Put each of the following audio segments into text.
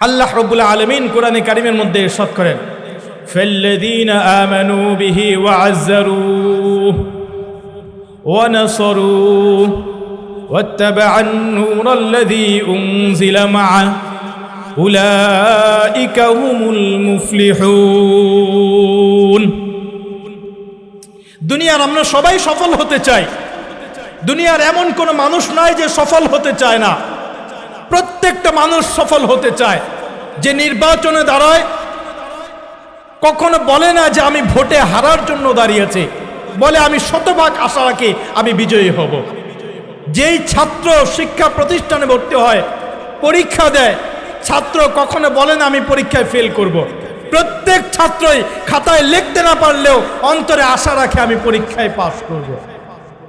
আল্লাহ রব্বুল আলমিন কোরআনে কারিমের মধ্যে ইরশাদ করেন فالذين آمنوا به وعزروه ونصروه واتبع النور الذي أنزل معه أولئك هم المفلحون দুনিয়ার আমরা সবাই সফল হতে চাই দুনিয়ার এমন কোনো মানুষ নাই যে সফল হতে চায় না প্রত্যেকটা মানুষ সফল হতে চায় যে নির্বাচনে দাঁড়ায়, কখনো বলে না যে আমি ভোটে হারার জন্য দাঁড়িয়েছি বলে আমি শতভাগ আশা রাখি আমি বিজয়ী হব যেই ছাত্র শিক্ষা প্রতিষ্ঠানে ভর্তি হয়, পরীক্ষা দেয়, ছাত্র কখনো বলে না আমি পরীক্ষায় ফেল করব। প্রত্যেক ছাত্রই খাতায় লিখতে না পারলেও অন্তরে আশা রাখে আমি পরীক্ষায় পাশ করব।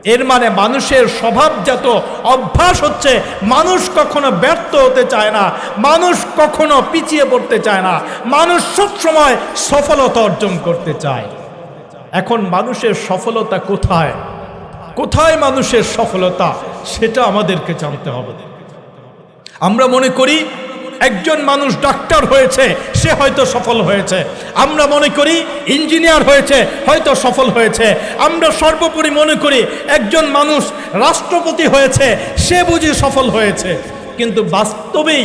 এর মানে মানুষের স্বভাবজাত অভ্যাস হচ্ছে মানুষ কখনো ব্যর্থ হতে চায় না, মানুষ কখনো পিছিয়ে পড়তে চায় না, মানুষ সবসময় সফলতা অর্জন করতে চায়। এখন মানুষের সফলতা কোথায়? কোথায় মানুষের সফলতা? সেটা আমাদেরকে জানতে হবে। আমরা মনে করি একজন মানুষ ডাক্তার হয়েছে, সে হয়তো সফল হয়েছে। আমরা মনে করি ইঞ্জিনিয়ার হয়েছে, হয়তো সফল হয়েছে। আমরা সর্বোপরি মনে করি একজন মানুষ রাষ্ট্রপতি হয়েছে, সে বুঝি সফল হয়েছে। কিন্তু বাস্তবেই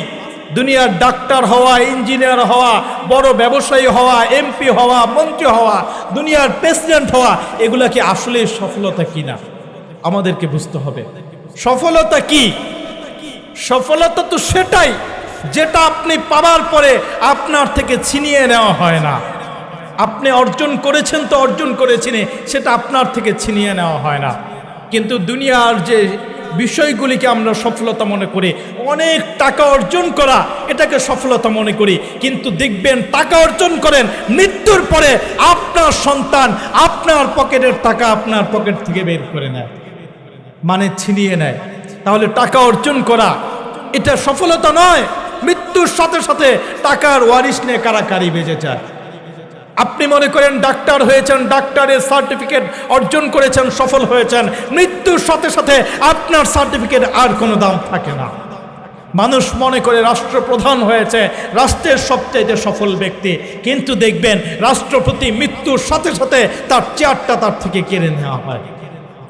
দুনিয়ার ডাক্তার হওয়া, ইঞ্জিনিয়ার হওয়া, বড় ব্যবসায়ী হওয়া, এমপি হওয়া, মন্ত্রী হওয়া, দুনিয়ার প্রেসিডেন্ট হওয়া, এগুলা কি আসলে সফলতা কিনা আমাদেরকে বুঝতে হবে। সফলতা কি? সফলতা তো সেটাই। যেটা আপনি পাওয়ার পরে আপনার থেকে ছিনিয়ে নেওয়া হয় না। আপনি অর্জন করেছেন তো অর্জন করেছেন, সেটা আপনার থেকে ছিনিয়ে নেওয়া হয় না। কিন্তু দুনিয়ার যে বিষয়গুলিকে আমরা সফলতা মনে করি, অনেক টাকা অর্জন করা, এটাকে সফলতা মনে করি। কিন্তু দেখবেন টাকা অর্জন করেন, মৃত্যুর পরে আপনার সন্তান আপনার পকেটের টাকা আপনার পকেট থেকে বের করে নেয়। মানে ছিনিয়ে নেয়। তাহলে টাকা অর্জন করা, এটা সফলতা নয়। মৃত্যুর সাথে সাথে টাকার ওয়ারিশ নিয়ে কারাকারি বেজে যায় আপনি মনে করেন ডাক্তার হয়েছেন, ডাক্তারের সার্টিফিকেট অর্জন করেছেন, সফল হয়েছেন, মৃত্যুর সাথে সাথে আপনার সার্টিফিকেট আর কোনো দাম থাকে না। মানুষ মনে করে রাষ্ট্রপ্রধান হয়েছে, রাষ্ট্রের সবচাইতে সফল ব্যক্তি। কিন্তু দেখবেন, রাষ্ট্রপতি মৃত্যুর সাথে সাথে তার চেয়ারটা তার থেকে কেড়ে নেওয়া হয়।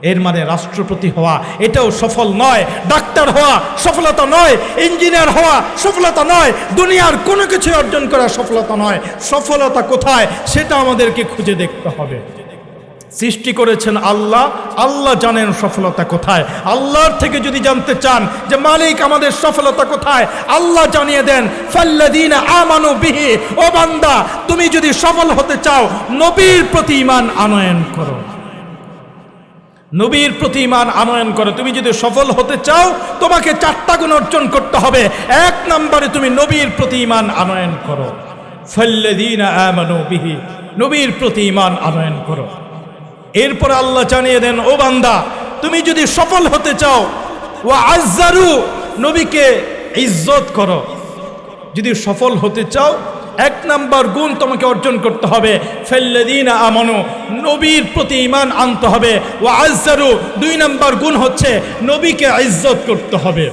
এর মানে রাষ্ট্রপতি হওয়া, এটাও সফল নয়। ডাক্তার হওয়া সফলতা নয়, ইঞ্জিনিয়ার হওয়া সফলতা নয়, দুনিয়ার কোনো কিছু অর্জন করা সফলতা নয়। সফলতা কোথায়? সেটা আমাদেরকে খুঁজে দেখতে হবে। সৃষ্টি করেছেন আল্লাহ আল্লাহ জানেন সফলতা কোথায়। আল্লাহর থেকে যদি জানতে চান যে মালিক আমাদের সফলতা কোথায়, আল্লাহ জানিয়ে দেন ফাল্লাদিন আমানু বিহি ও বান্দা, তুমি যদি সফল হতে চাও, নবীর প্রতি ইমান আনয়ন করো। নবীর প্রতি ইমান আনয়ন করো। তুমি যদি সফল হতে চাও, তোমাকে চারটা গুণ অর্জন করতে হবে। এক নম্বরে তুমি নবীর প্রতি ইমান আনয়ন করো। বিহি, নবীর প্রতি ইমান আনয়ন করো। এরপর আল্লাহ জানিয়ে দেন, ও বান্দা, তুমি যদি সফল হতে চাও ও আজ্জারু নবীকে ইজ্জত করো। যদি সফল হতে চাও এক নাম্বার গুণ তোমাকে অর্জন করতে হবে। ফেল্লাদিন আমানো, নবীর প্রতি ইমান আনতে হবে। ও আজারু দুই নাম্বার গুণ হচ্ছে নবীকে ইজ্জত করতে হবে।